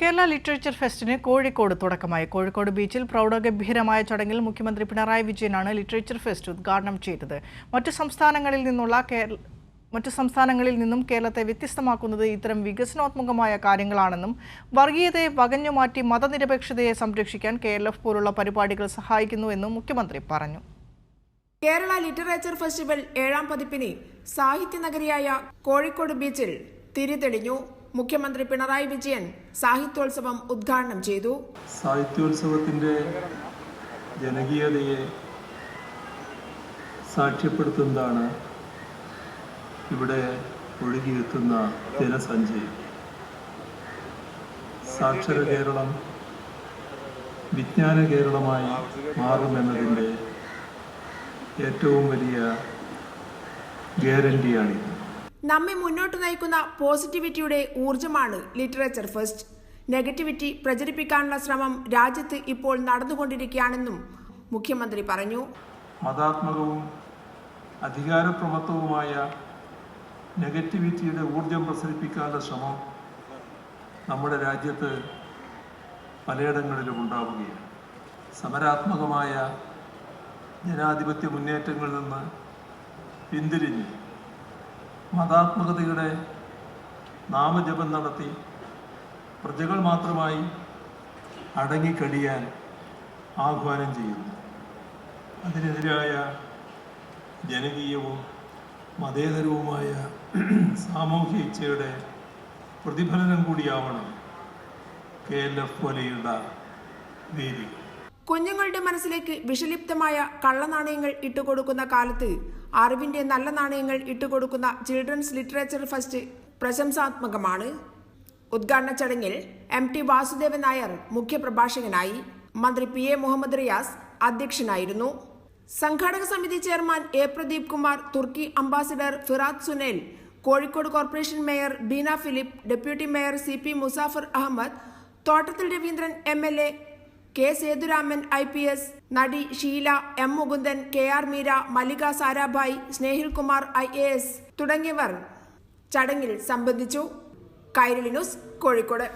Kerala literature ഫെസ്റ്റിന് Kozhikode തുടക്കമായി. കോഴിക്കോട് ബീച്ചിൽ പ്രൗഢഗംഭീരമായ ചടങ്ങിൽ മുഖ്യമന്ത്രി പിണറായി വിജയനാണ് ലിറ്ററേച്ചർ ഫെസ്റ്റ് ഉദ്ഘാടനം ചെയ്തത്. മറ്റു സംസ്ഥാനങ്ങളിൽ നിന്നുള്ള കേരള മറ്റു സംസ്ഥാനങ്ങളിൽ നിന്നും കേരളത്തെ വ്യത്യസ്തമാക്കുന്നത് ഇത്തരം വികസനോത്മകമായ കാര്യങ്ങളാണെന്നും വർഗീയതയെ വകഞ്ഞുമാറ്റി മതനിരപേക്ഷതയെ സംരക്ഷിക്കാൻ കെ പോലുള്ള പരിപാടികൾ സഹായിക്കുന്നുവെന്നും മുഖ്യമന്ത്രി പറഞ്ഞു. കേരള ലിറ്ററേച്ചർ ഫെസ്റ്റിവൽ ഏഴാം പതിപ്പിന് സാഹിത്യ നഗരിയായ കോഴിക്കോട് ബീച്ചിൽ തിരിതെളിഞ്ഞു. മുഖ്യമന്ത്രി പിണറായി വിജയൻ സാഹിത്യോത്സവം ഉദ്ഘാടനം ചെയ്തു. സാഹിത്യോത്സവത്തിന്റെ ജനകീയതയെ സാക്ഷ്യപ്പെടുത്തുന്നതാണ് ഇവിടെ ഒഴുകിയെത്തുന്ന ജനസഞ്ചയം. സാക്ഷര കേരളം വിജ്ഞാന കേരളമായി മാറുമെന്നതിന്റെ ഏറ്റവും വലിയ ഗ്യാരണ്ടിയാണിത്. നമ്മെ മുന്നോട്ട് നയിക്കുന്ന പോസിറ്റിവിറ്റിയുടെ ഊർജമാണ് ലിറ്ററേച്ചർ ഫസ്റ്റ്. നെഗറ്റിവിറ്റി പ്രചരിപ്പിക്കാനുള്ള ശ്രമം രാജ്യത്ത് ഇപ്പോൾ നടന്നുകൊണ്ടിരിക്കുകയാണെന്നും മുഖ്യമന്ത്രി പറഞ്ഞു. മതാത്മകവും അധികാരപ്രമത്വവുമായ നെഗറ്റിവിറ്റിയുടെ ഊർജം പ്രസരിപ്പിക്കാനുള്ള ശ്രമം നമ്മുടെ രാജ്യത്ത് പലയിടങ്ങളിലും ഉണ്ടാവുകയാണ്. സമരാത്മകമായ ജനാധിപത്യ മുന്നേറ്റങ്ങളിൽ നിന്ന് പിന്തിരിഞ്ഞ് മതാത്മകതയുടെ നാമജപം നടത്തി പ്രജകൾ മാത്രമായി അടങ്ങിക്കഴിയാൻ ആഹ്വാനം ചെയ്യുന്നു. അതിനെതിരായ ജനകീയവും മതേതരവുമായ സാമൂഹ്യ ഇച്ഛയുടെ പ്രതിഫലനം കൂടിയാവണം കെ എൽ എഫ് പോലെയുള്ള വേദി കുഞ്ഞുങ്ങളുടെ മനസ്സിലേക്ക് വിഷലിപ്തമായ കള്ളനാണയങ്ങൾ ഇട്ടുകൊടുക്കുന്ന കാലത്ത് അറിവിന്റെ നല്ല നാണയങ്ങൾ ഇട്ടുകൊടുക്കുന്ന ചിൽഡ്രൻസ് ലിറ്ററേച്ചർ ഫസ്റ്റ് പ്രശംസാത്മകമാണ്. ഉദ്ഘാടന ചടങ്ങിൽ എം ടി വാസുദേവൻ നായർ മുഖ്യപ്രഭാഷകനായി മന്ത്രി പി എ മുഹമ്മദ് റിയാസ് അധ്യക്ഷനായിരുന്നു. സംഘാടക സമിതി chairman A Pradeep Kumar Turkey ambassador Firat Sunel Kozhikode corporation mayor Beena Philip deputy mayor C P Musafar Ahammed Thottathil Raveendran M L A K Sethuraman I P S നടി Sheela M Mukundan K R Meera Mallika Sarabhai Snehil Kumar I A S തുടങ്ങിയവർ ചടങ്ങിൽ സംബന്ധിച്ചു. Kairali news Kozhikode.